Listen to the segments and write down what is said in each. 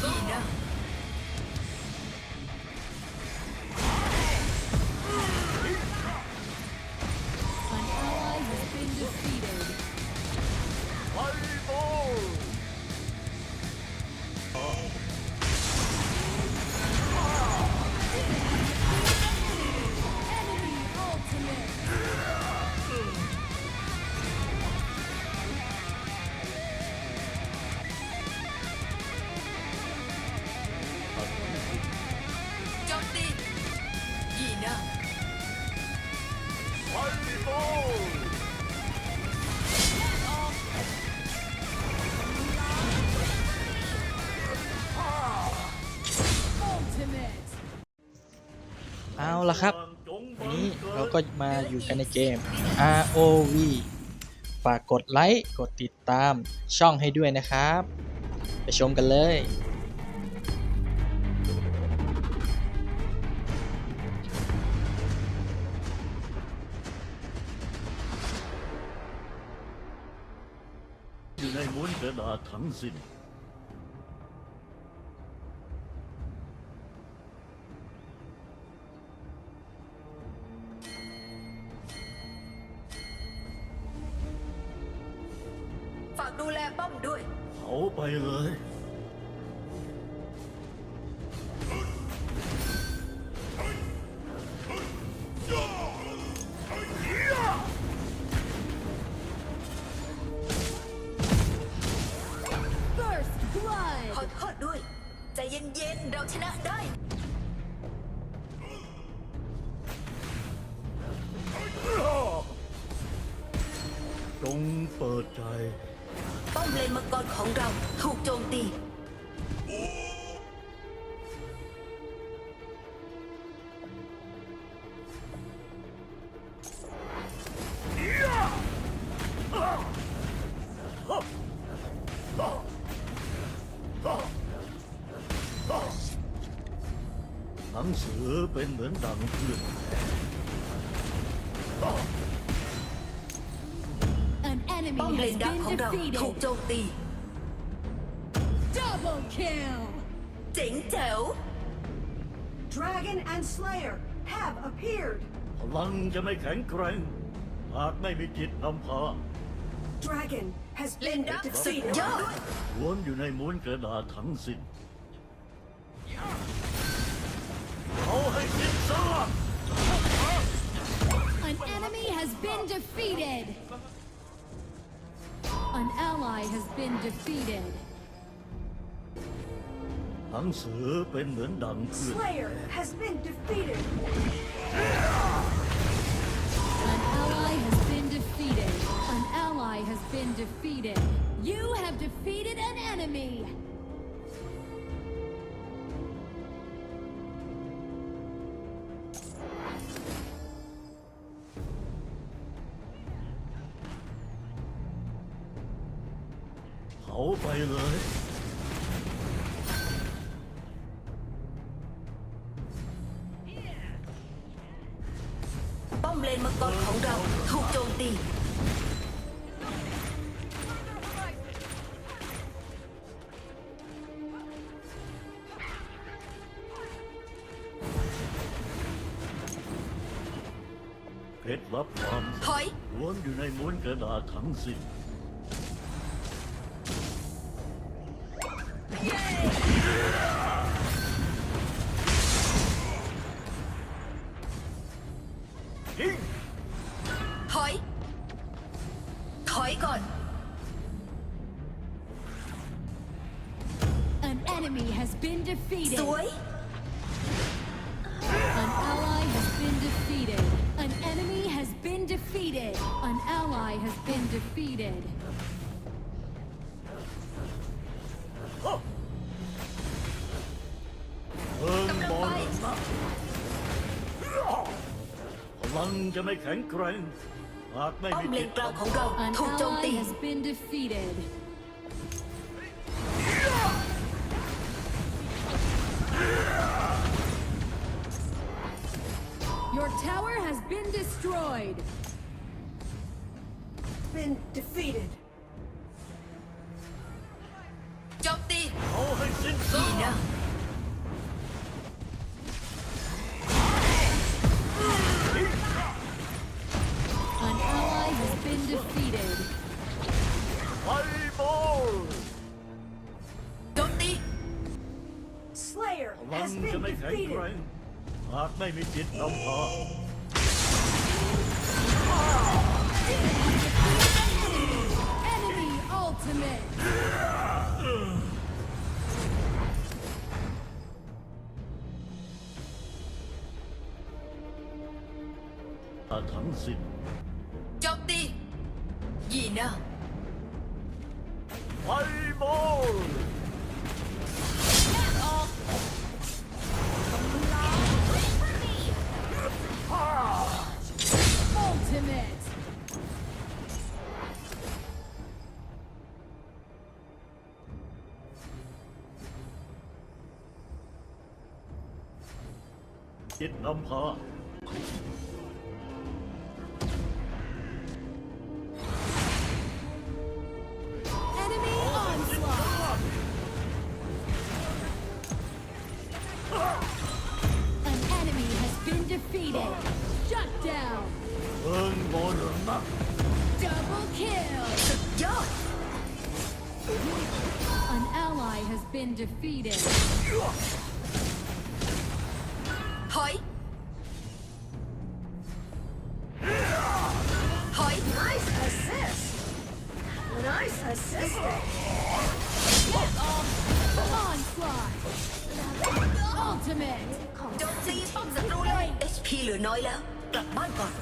Enough. ละครับ วันนี้เกิดเราก็มาอยู่กันในเกม ROV ฝากกดไลค์ กดติดตามช่องให้ด้วยนะครับ ไปชมกันเลย อยู่ในม้วนกระดาษทั้งสิ้น ดูแลป้อมด้วย เอาไปเลย ป้อมเลนมังกรของเราถูกโจมตี จะไม่แข็งแกร่งหากไม่มีจิตนำพา Dragon has เลน been ดักสุด defeated. ยอด ล้วนอยู่ในม้วนกระดาษทั้งสิ้นเอาให้สิ้นซาก An enemy has been defeated. An ally has been defeated. หนังสือเป็นเหมือนดังเพื่อน Slayer has been defeated. Ally has been defeated. You have defeated an enemy. เผ 안쓰입 니. ลังจะไม่แข็งแกร่งหากไม่ป้อมีมเลจินตกลางของเรา An ถูกโจม ally ตี has been defeated. Your tower has been destroyed. Been defeated. โจมตี เอาให้สิ้นซาดีนะ ลัง has จะ been ไม่แข็งแกร่ง defeated. หากไม่มีจิตนำพา Enemy ultimate. อาทั้งสิ้นโจมตียีนะไฟบอล จิตนำพา น้อยแล้ว กลับบ้านก่อน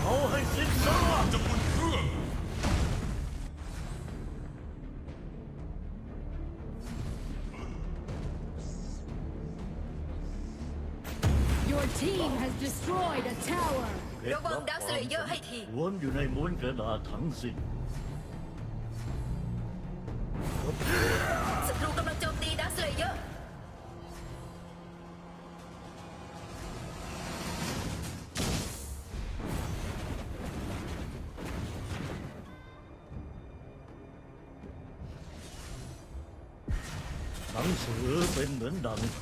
เอาให้สิ้นซาจะบุญเครื่อง Your team has destroyed a tower. ระวังดาร์คสเลเยอร์ให้ที วนอยู่ในม้วนกระดาษทั้งสิ้น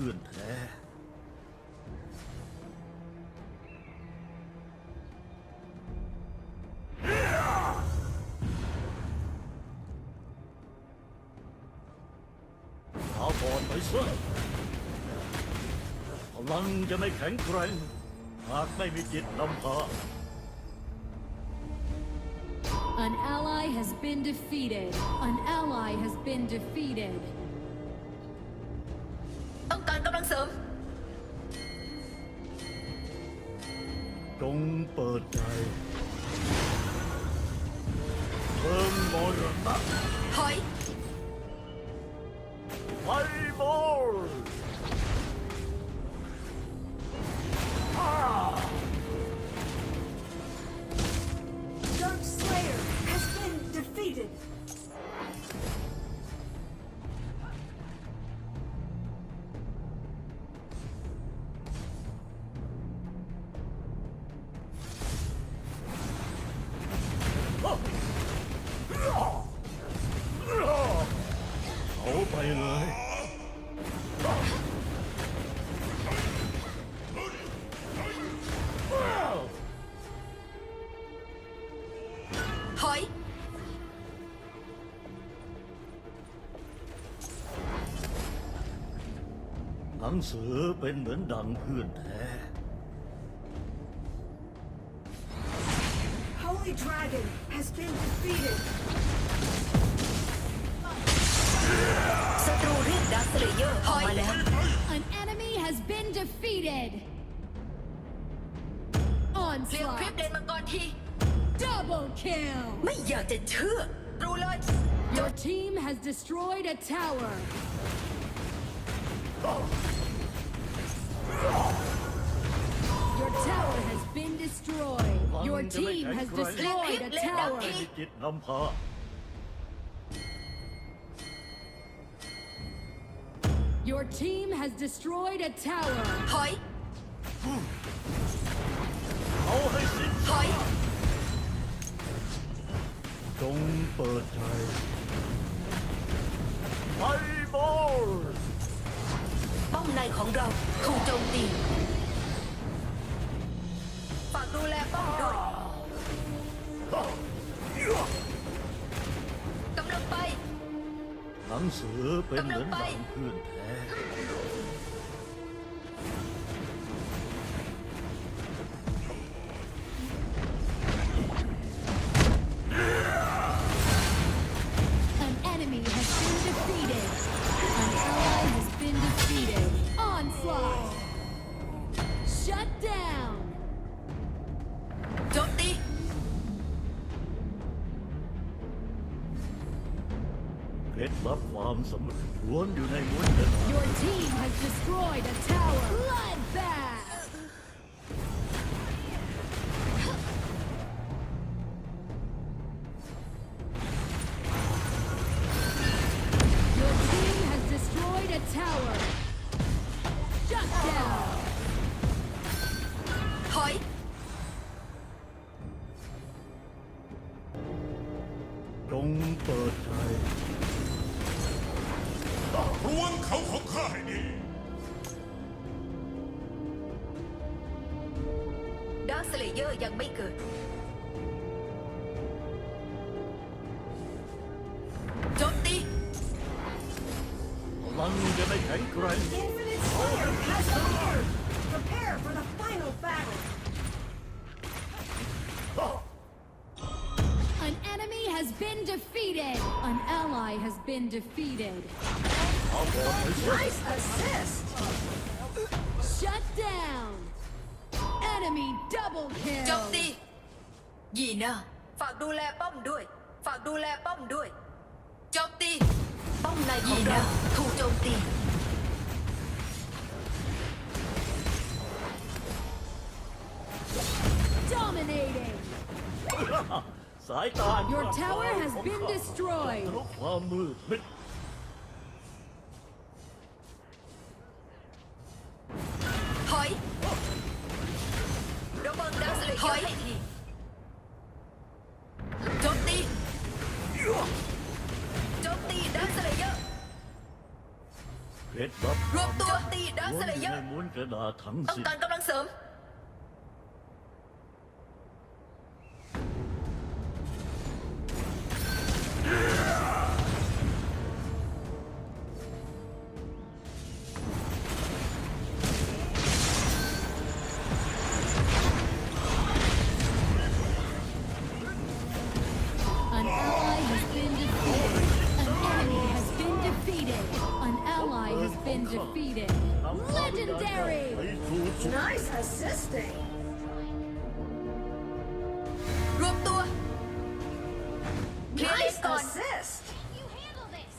พื่อนแท้เอาบอลไปซะพลังจะไม่แข็งแกร่งหากไม่มีจิตนำพา An ally has been defeated. An ally has been defeated. เปิดใจ นังสือเป็นเหมือนดังเพื่อนแท้ Holy Dragon has been defeated. ศัตรูเรียกดาร์คสเลเยอร์ออกมาแล้ว An enemy has been defeated. เรียกคลิป Onslaught. เลนมังกรที Double kill. ไม่อยากจะเชื่อตรูเลย Your team has destroyed a tower. Your tower has been destroyed. Your team has destroyed a tower. Your team has destroyed a tower. Hi. Don't ถอย เอาให้สิ้นถอย จงเปิดใจไฟบอล ป้อมในของเราถูกโจมตีฝากดูแลป้อมด้วยกำลังไป หนังสือเป็นเหมือนดังเพื่อนแท้ wonder ยอร์ยังไม่เกิด โจมตี พลังจะไม่แข็งแกร่ง Infinite Slayer has appeared. Prepare for the final battle. An enemy has been defeated. An ally has been defeated. เอาบอลไปเสีย Nice assist. Shut down. Enemy double โจม kill. ตี ยีน่าฝากดูแลป้อมด้วย ฝากดูแลป้อมด้วย โจมตี ป้อมในของเราถูกโจมตี Dominating. สายตา Your tower has been destroyed. ทะลุความมืดมิด บิดดาวสเลเยอร์ให้ทีโจมตีโจมตีดาวสเลเยอร์เคล็ดลับรวมตัวตีดาวล้วนสเลอยู่เยอในร์ม้วนกระดาษทั้งต้องสิ้นการกำลังเสริม defeated. นำพาวิญญาณ Legendary. ไปสู่สุข Nice assisting. รวมตัว เคลียร์เลน Nice ก่อน assist. You handle this.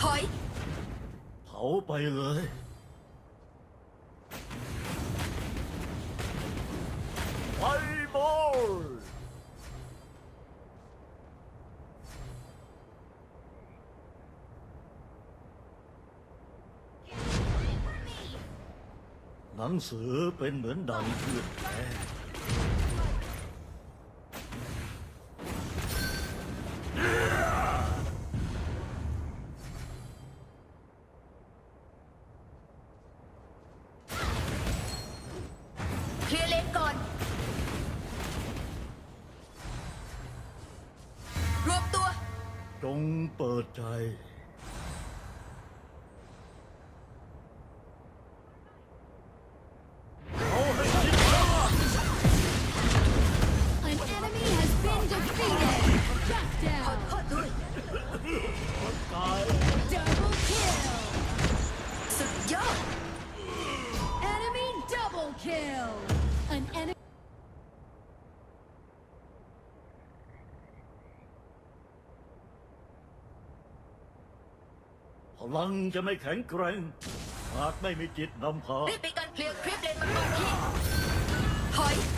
ถอย เผาไปเลย หนังสือเป็นเหมือนดังเพื่อนแท้ ลังจะไม่แข็งแกร่งหากไม่มีจิตนำพารีบไปการเคลียร์คลิปเลนมันก่อนที่ถอยเคลียร์คลิปเลนมังกรทีระวังพุ่มไม้ด้วย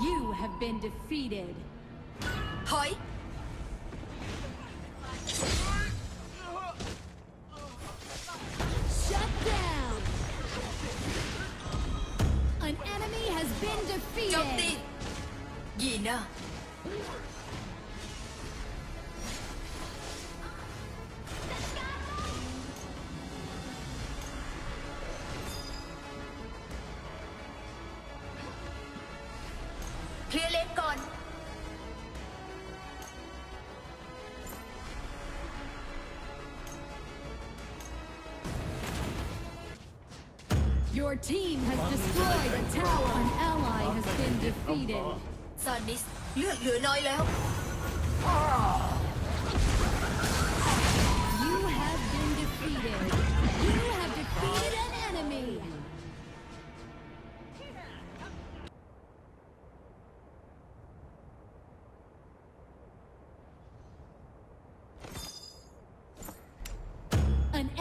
You have been defeated. ถ เคลียร์เลนก่อน Your team has destroyed a tower. An ally has been defeated. ซานิส เลือดเหลือน้อยแล้ว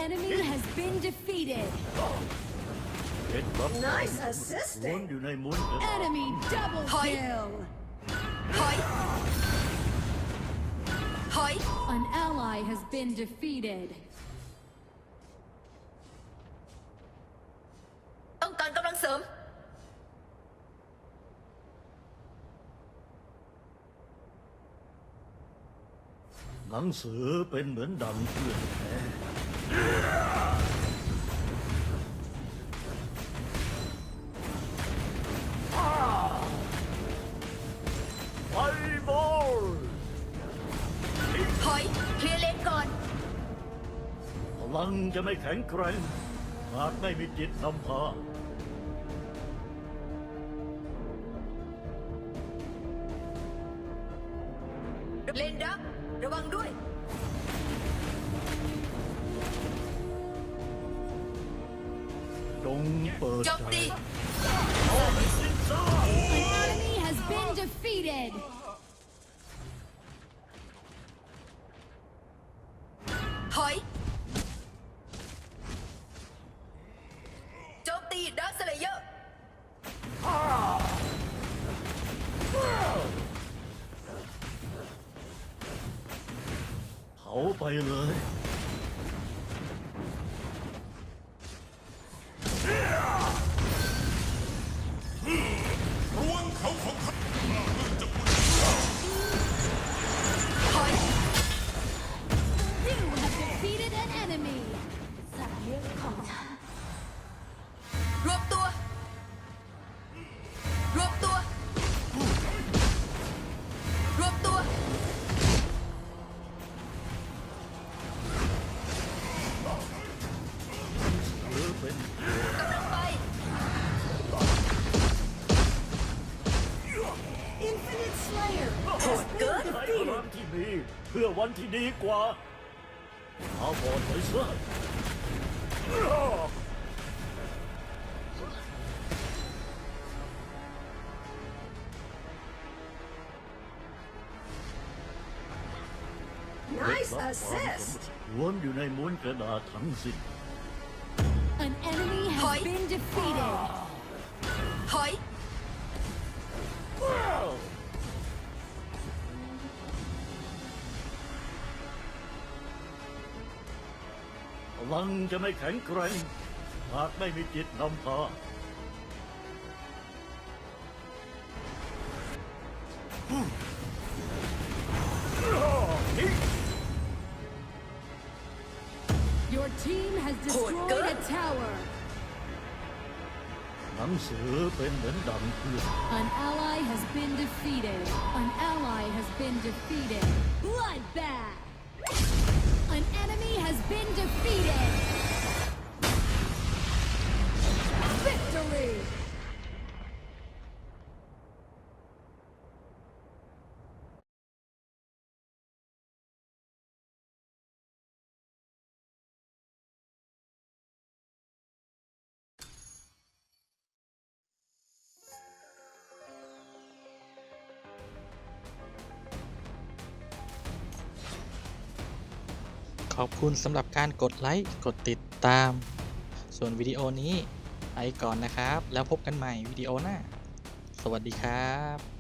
enemy has been defeated. เคล็ดลับ Nice ล้วน assisting. อยู่ในม้วนกระดาษ Enemy double Hi. kill. ถอย ถอย An ally has been defeated. ต้องการกำลังเสริม หนังสือเป็นเหมือนดังเพื่อนแท้ไฟบอล ถอยเคลียร์เลนก่อน พลังจะไม่แข็งแกร่งหากไม่มีจิตนำพา Bayılır. วันที่ดีกว่าเอาบอลไปซะ Nice รับความ assist. ล้วนอยู่ในม้วนกระดาษทั้งสิ้น An enemy has Hi. been defeated. ถอย ลังจะไม่แข็งแกร่งหากไม่มีจิตนำพา Your team has Hold destroyed a up. tower. หนังสือเป็นเหมือนดังเพื่อน An ally has been defeated. An ally has been defeated. Bloodbath. been defeated! Victory! ขอบคุณสำหรับการกดไลค์ กดติดตาม ส่วนวิดีโอนี้ไปก่อนนะครับ แล้วพบกันใหม่วิดีโอหน้า สวัสดีครับ